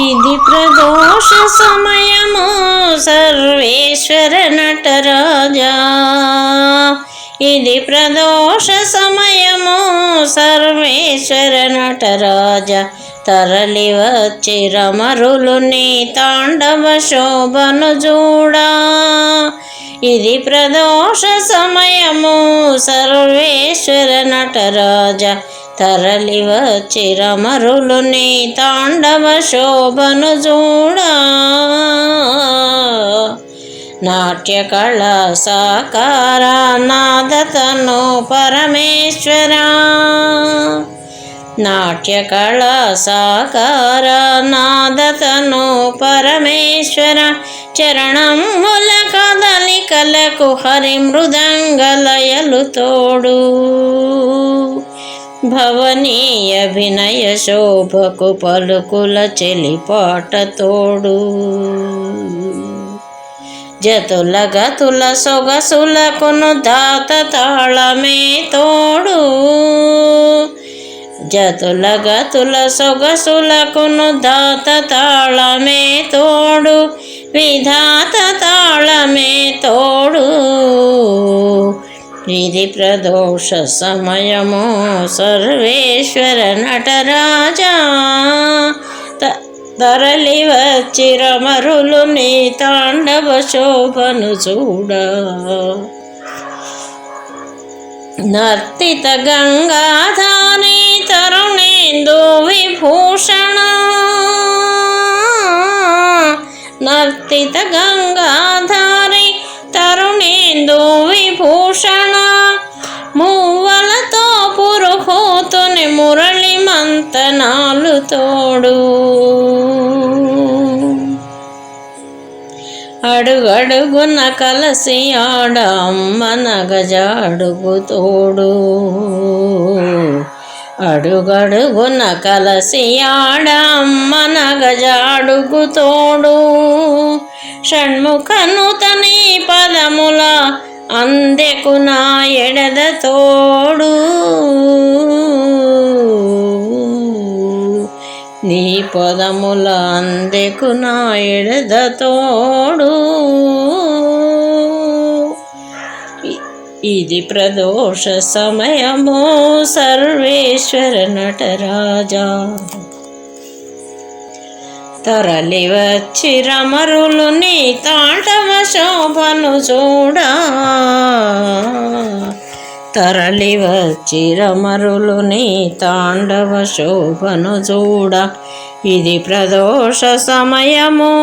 ఇది ప్రదోష సమయము. సర్వేశ్వర నటరాజా ఇది ప్రదోష సమయము. సర్వేశ్వర నటరాజా తరలి వచ్చి రమరులు నీ తాండవ శోభను చూడా. ఇది ప్రదోష సమయము. సర్వేశ్వర నటరాజా తరలి వచ్చి రమరులు నీ తాండవ శోభను చూడా నాట్య కళ సాకార నాదతను పరమేశ్వర. నాట్య కళ సాకార నాదతను పరమేశ్వర. చరణం చరణముల కదలికలకు హరి మృదంగలయలు తోడు. భవనీయ వినయ శోభకు పలుకుల చెలిపాట తోడు. జతుల గతుల సొగసులకును దాత తాళమే తోడు. జతుల గతుల సొగసులకును దాత తాళమే తోడు. విధా ఇది ప్రదోష సమయము సర్వేశ్వర నటరాజా. త- తరలి వచ్చిరమరులు నీ తాండవ శోభను చూడ. నర్తిత గంగాధారి తరుణేందు విభూషణ. నర్తిత గంగాధారి తరుణేందు విభూషణ మువ్వలతో పురుహూతుని మురళి మంతనాలు తోడు. అడుగడుగున కలసి ఆడ అమ్మ నగజాడుగు తోడు. అడుగడుగున కలసి ఆడ అమ్మ నగజాడుగు తోడు. షణ్ముఖను తని పదము అందెకు నా ఎడద తోడు. నీ పదముల అందెకు నా ఎడద తోడు. ఇది ప్రదోష సమయము సర్వేశ్వర నటరాజా. తరలి వచ్చి రమరులు నీ తాండవ శోభను చూడా. తరలి వచ్చి రమరులు నీ తాండవ శోభను చూడ. ఇది ప్రదోష సమయము.